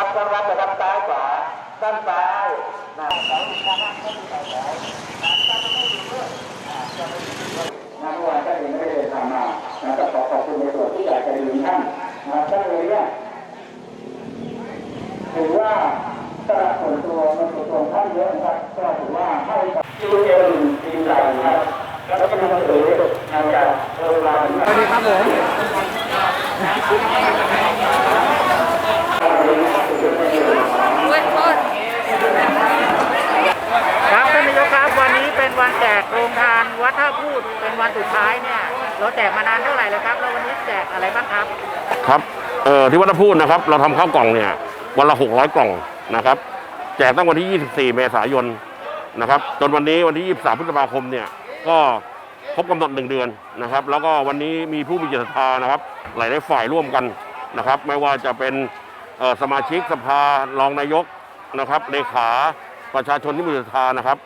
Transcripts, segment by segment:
รับต้องรับไปทางซ้ายขวาด้านซ้ายนะงานวันก็เองไม่ได้ทำมานะก็ขอขอบคุณในส่วนที่อยากจะดีท่านนะท่านเลยเนี่ยถือว่าสละส่วนตัวมันส่วนตัวท่านเยอะนะครับก็ถือว่าให้กับทีมเอ็มทีมใหญ่นะครับแล้วก็มีหนังสืองานจากโรงพยาบาลสวัสดีครับผม ครับท่านนายกครับวันนี้ เป็นวันแจกโรงทานวัดท่าพูดเป็นวันสุดท้ายเนี่ยเราแจกมานานเท่าไหร่แล้วครับแล้ววันนี้แจกอะไรบ้างครับ ครับเอ่อที่วัดท่าพูดนะครับ เราทำข้าวกล่องเนี่ยวันละ 600 กล่องนะครับ แจกตั้งวันที่ 24 เมษายนนะครับจนวันนี้วันที่ 23 พฤษภาคมเนี่ยก็ครบกำหนดหนึ่งเดือนนะครับ แล้วก็วันนี้มีผู้มีจิตศรัทธานะครับ หลายๆฝ่ายร่วมกันนะครับ ไม่ว่าจะเป็นเอ่อสมาชิกสภารองนายกนะครับเลขาประชาชนที่มีจิตศรัทธานะครับ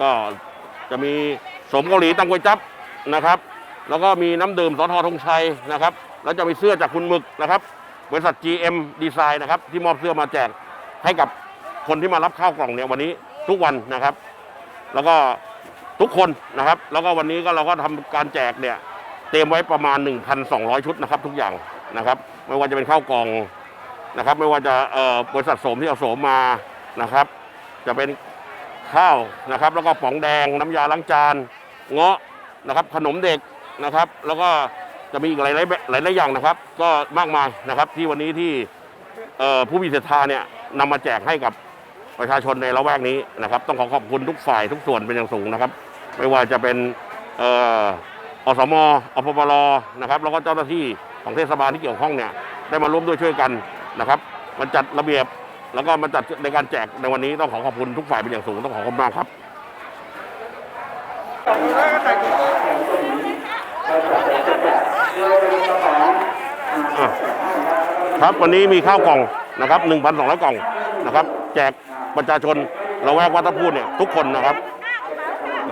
ก็ จะมีสมเกาหลีตังกวยจับนะครับ แล้วก็มีน้ำดื่มสอทธงชัยนะครับ แล้วจะมีเสื้อจากคุณหมึกนะครับบริษัท GM Design นะครับที่มอบเสื้อมาแจกให้กับคนที่มารับข้าวกล่องเนี่ยวันนี้ทุกวันนะครับ แล้วก็ทุกคนนะครับ แล้วก็วันนี้ก็เราก็ทำการแจกเนี่ยเตรียมไว้ประมาณ 1,200 ชุดนะครับ ทุกอย่างนะครับ ไม่ว่าจะเป็นข้าวกล่องนะครับ ไม่ว่าจะเอ่อบริษัทโสมที่เอาโสมมานะครับ จะเป็น ข้าวนะครับ แล้วก็ป๋องแดงน้ำยาล้างจานเงาะนะครับ ขนมเด็กนะครับ แล้วก็จะมีอีกหลายหลายหลายอย่างนะครับ ก็มากมายนะครับที่วันนี้ที่ผู้มีศรัทธาเนี่ยนำมาแจกให้กับประชาชนในละแวกนี้นะครับ ต้องขอขอบคุณทุกฝ่ายทุกส่วนเป็นอย่างสูงนะครับ ไม่ว่าจะเป็นเอ่ออสมอปปรนะครับ แล้วก็เจ้าหน้าที่ของเทศบาลที่เกี่ยวข้องเนี่ยได้มาร่วมด้วยช่วยกันนะครับมันจัดระเบียบ แล้วก็มาจัดในการแจกในวันนี้ต้องขอขอบคุณทุกฝ่ายเป็นอย่างสูงต้องขอขอบคุณมากครับครับวันนี้มีข้าวกล่องนะครับ 1,200 กล่องนะครับ แจกประชาชนเราแวกวัดตะพูดเนี่ยทุกคนนะครับ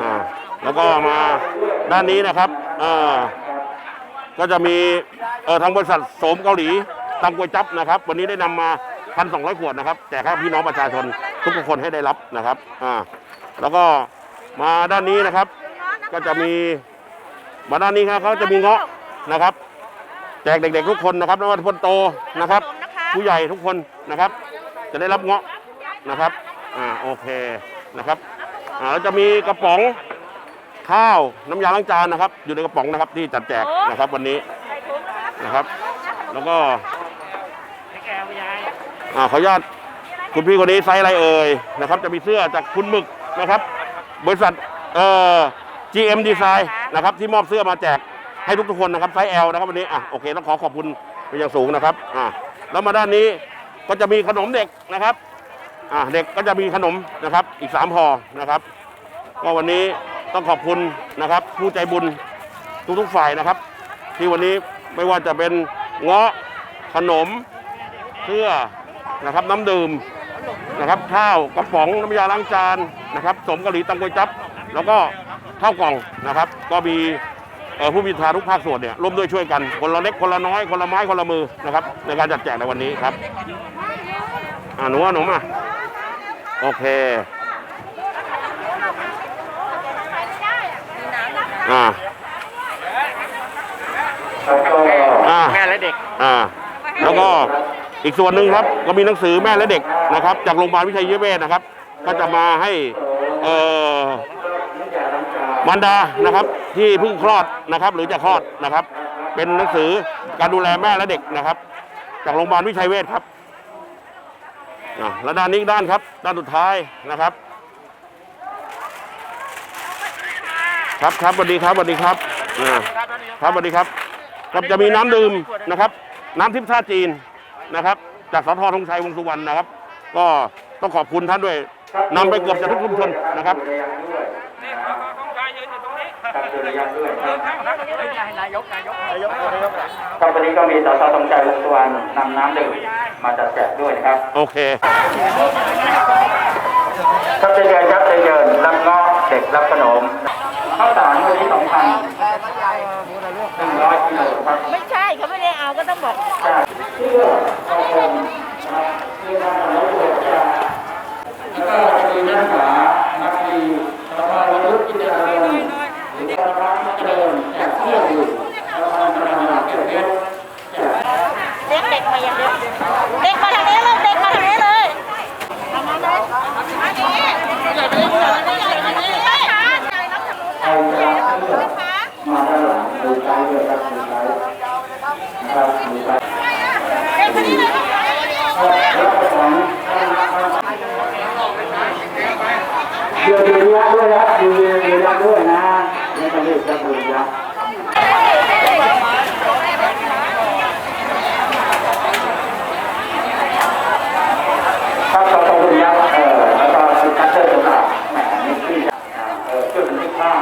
อ่าแล้วก็มาด้านนี้นะครับอ่อก็จะมีเอ่อทางบริษัทโสมเกาหลีตังกวยจับนะครับ วันนี้ได้นำมา 1,200ขวดนะครับแจกให้พี่น้องประชาชนทุกคนให้ได้รับนะครับอ่าแล้วก็มาด้านนี้นะครับ ก็จะมีมาด้านนี้ครับเขาจะมีเงาะนะครับ แจกเด็กๆทุกคนนะครับไม่ว่าคนโตนะครับ ผู้ใหญ่ทุกคนนะครับ จะได้รับเงาะนะครับอ่าโอเคนะครับอ่าแล้วจะมีกระป๋องข้าวน้ำยาล้างจานนะครับ อยู่ในกระป๋องนะครับที่จัดแจกนะครับวันนี้นะครับ แล้วก็ อ่าขออนุญาตคุณพี่คนนี้ไซส์อะไรเอ่ยนะครับ จะมีเสื้อจากคุณหมึกนะครับ บริษัทเอ่อ GM Design นะครับที่มอบเสื้อมาแจกให้ทุกๆคนนะครับไซส์ L นะครับวันนี้อะโอเคต้องขอขอบคุณเป็นอย่างสูงนะครับอ่าแล้วมาด้านนี้ก็จะมีขนมเด็กนะครับอ่าเด็กก็จะมีขนมนะครับอีกสามห่อนะครับ ก็วันนี้ต้องขอบคุณนะครับ ผู้ใจบุญทุกๆฝ่ายนะครับ ที่วันนี้ไม่ว่าจะเป็นเงาะขนมเสื้อ นะครับน้ำดื่มนะครับข้าวกระป๋องน้ำยาล้างจานนะครับสมกะหรี่ตังกวยจับ แล้วก็ข้าวกล่องนะครับ ก็มีเอ่อผู้มีทาทุกภาคส่วนเนี่ยร่วมด้วยช่วยกันคนละเล็กคนละน้อยคนละไม้คนละมือนะครับในการจัดแจกในวันนี้ครับอ่าหนูอะหนูมาโอเคอ่าแล้วก็อ่าแม่และเด็กอ่าแล้วก็ อีกส่วนหนึ่งครับก็มีหนังสือแม่และเด็กนะครับ จากโรงพยาบาลวิชัยเยเวศนะครับ ก็จะมาให้เออมารดานะครับที่เพิ่งคลอดนะครับ หรือจะคลอดนะครับ เป็นหนังสือการดูแลแม่และเด็กนะครับ จากโรงพยาบาลวิชัยเวชครับแล้วด้านนี้ด้านครับด้านสุดท้ายนะครับ ครับครับสวัสดีครับสวัสดีครับครับสวัสดีครับครับจะมีน้ำดื่มนะครับ น้ำทิพย์ท่าจีน นะครับ จากสทธงชัยวงสุวรรณนะครับ ก็ต้องขอบคุณท่านด้วยนำไปเกือบจะทุกชุมชนนะครับครับดูระยะด้วยครับนายกนายกนายกครับวันนี้ก็มีสสตรงใจวงสุวรรณนำน้ำดื่มมาจัดแจกด้วยนะครับ โอเค ครับใจเย็นครับใจเย็นรับเงาะเด็กรับขนมข้าวสารวันนี้สองพันหนึ่งร้อยกิโลครับ ไม่ใช่เขาไม่ได้เอาก็ต้องบอก จากเสื้อทองคำนะครับเสื้อ ด็กมาอย่างเดียวเด็กมาทางนี้เลยเด็กมาทางนี้เลยทางนั้นเลยอันนี้ใหญ่ไปเลยใหญ่ไปเลยใหญ่ไปเลยใหญ่รับทางนู้น ใครจะรับเลือกมาด้านหลังดูซ้ายด้วยครับดูซ้ายนะครับดูซ้าย เด็กมานี่เลย แล้วก็ของเดี๋ยวดูระยะด้วยนะดูระยะด้วยนะไม่ต้องรีบครับดูระยะขับเราต้องดูระยะเออแล้วก็ดูคัตเตอร์ตรงกลางแหมนี่ที่อ่าเออช่วยกันที่ข้าง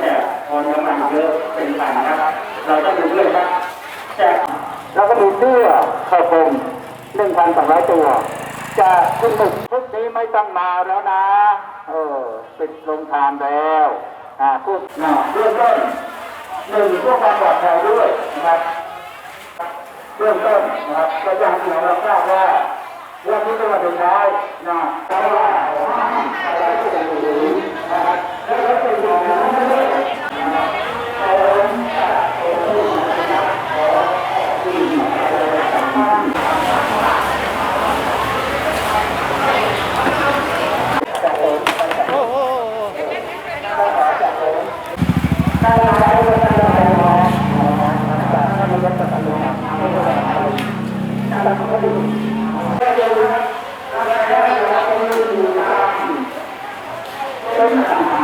แต่พอน้ำมันเยอะเป็นพันะครับเราต้องดูด้วยครับแจกแล้วก็มีเสื้อขาวคมหนึ่งพันสองร้อยตัว จะคุณหมึกชุดนี้ไม่ต้องมาแล้วนะ เออปิดโรงทานแล้ว อ่าพูดอ่าเบื้องต้นหนึ่งเพื่อความปลอดภัยด้วยนะครับเบื้องต้นนะครับก็จะให้พี่น้อเราทราบว่าวันนี้เป็นวันสุดท้ายนะเพราะว่าเราจะเป็นผู้ดีนะครับและก็เป็น เป็